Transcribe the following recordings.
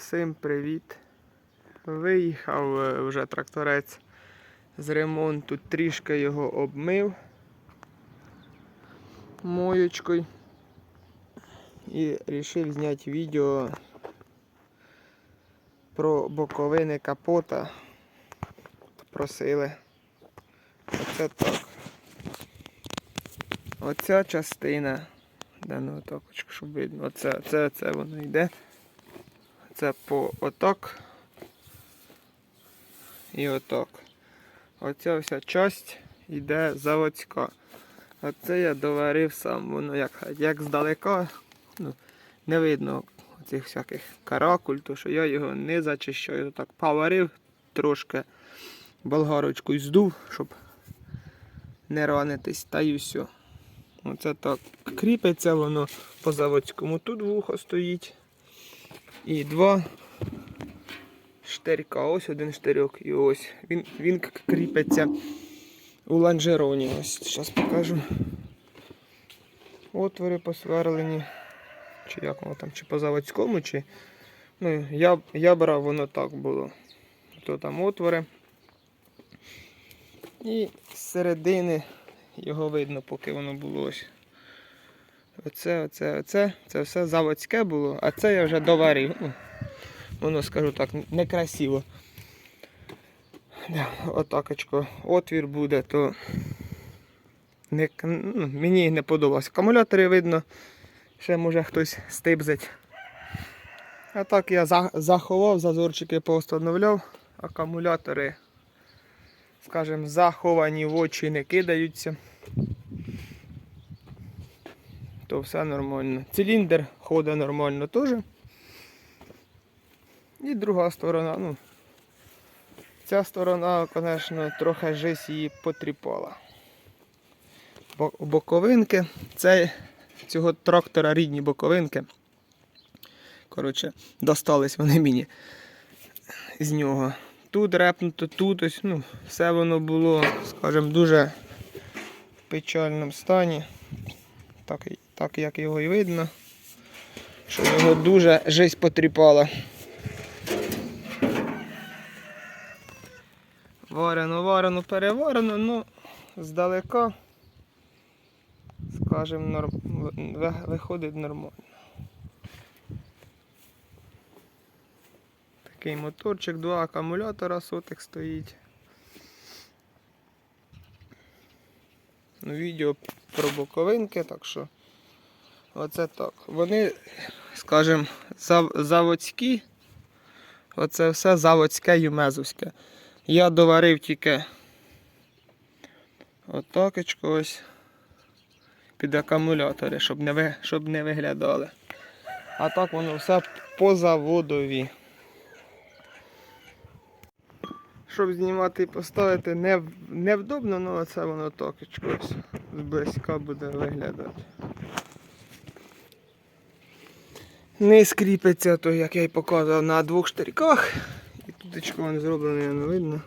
Всім привіт. Виїхав е, вже тракторець з ремонту, трішки його обмив моєчкою і вирішив зняти відео про боковини капота. Просили. Оце так. Оця частина. Да, ну отак, щоб видно. Оце, це, це воно йде. Це по отак. І отак. Оця вся часть йде заводська. Оце я доварив сам. Воно як, як здалека. Ну, не видно цих всяких каракуль, то що я його не зачищаю. Так поварив трошки болгарочкою здув, щоб не ранитись, та й все. Оце так кріпиться воно по заводському. Тут вухо стоїть. І два штирька. Ось один штирьок і ось. Він, він кріпиться у ланжероні. Ось зараз покажу. Отвори посверлені. Чи як воно там, чи по заводському, чи. Ну, я, я брав, воно так було. То там отвори. І з середини його видно, поки воно було ось. Оце, оце, оце, це все заводське було, а це я вже доварив. Воно, скажу так, некрасиво. Отакочко, отвір буде, то не, ну, мені не подобалось. Акумулятори видно, ще може хтось стибзить. А так я за- заховав, зазорчики поустановляв, акумулятори, скажімо, заховані в очі не кидаються то все нормально. Циліндр ходить нормально теж. І друга сторона, ну, ця сторона, звісно, трохи жесть її потріпала. Бо- Боковинки, це цього трактора рідні боковинки. Коротше, достались вони мені з нього. Тут репнуто, тут ось, ну, все воно було, скажімо, дуже в печальному стані так, так як його і видно, що його дуже жизнь потріпала. Варено, варено, переварено, ну здалека, скажімо, норм... виходить нормально. Такий моторчик, два акумулятора сотик стоїть. Ну, відео про боковинки, так що оце так. Вони, скажімо, заводські. Оце все заводське юмезовське. Я доварив тільки отакочку ось під акумулятори, щоб не, ви- щоб не виглядали. А так воно все по заводові. Щоб знімати і поставити не, невдобно, але це воно так ось зблизька буде виглядати. Не скріпиться, то як я й показував на двох штирьках. І тут воно зроблене, не видно.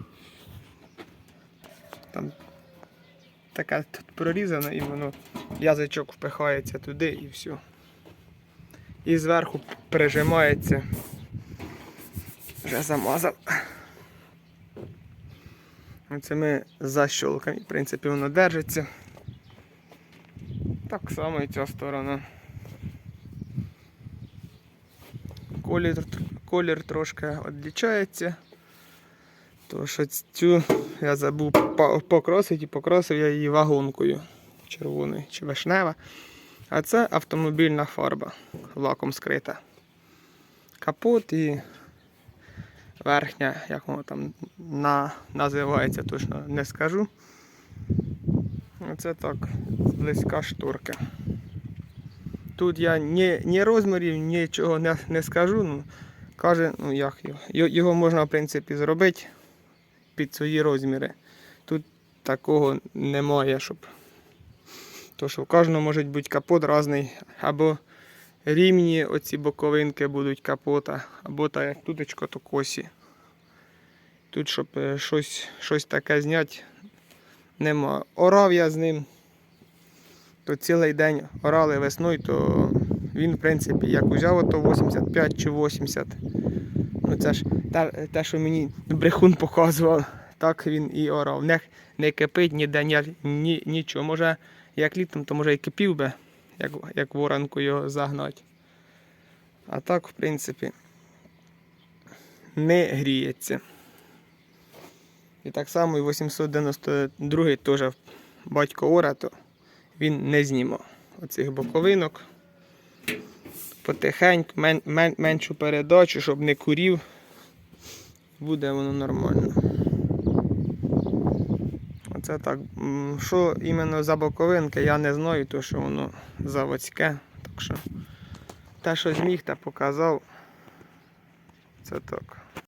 Там таке тут прорізано і воно язичок впихається туди і все. І зверху прижимається. Вже замазав. Цими защолками, в принципі, воно держиться. Так само і ця сторона. Колір, колір трошки відлічається. Тому що цю я забув по- покрасити і покрасив я її вагонкою червоною чи вишнева. А це автомобільна фарба лаком скрита. Капот і верхня, як воно там на, називається, точно не скажу. Оце так, зблизька шторка. Тут я ні, ні розмірів, нічого не, не скажу. Ну, каже, ну як його. Його можна, в принципі, зробити під свої розміри. Тут такого немає, щоб. То що в кожного може бути капот різний. Або рівні оці боковинки будуть капота, або так як тутечко, то косі. Тут, щоб е, щось, щось таке зняти, нема. Орав я з ним, то цілий день орали весною, то він, в принципі, як узяв, то 85 чи 80, Ну це ж те, те що мені брехун показував, так він і орав. Не, не кипить ніде ні, ні, нічого. Може, як літом, то може і кипів би, як, як воронку його загнати. А так, в принципі, не гріється. І так само і 892 теж батько Ора, то він не знімав оцих боковинок. Потихеньку, мен, мен, меншу передачу, щоб не курів. Буде воно нормально. Оце так. Що іменно за боковинки, я не знаю, то що воно заводське. Так що те, що зміг, те показав. Це так.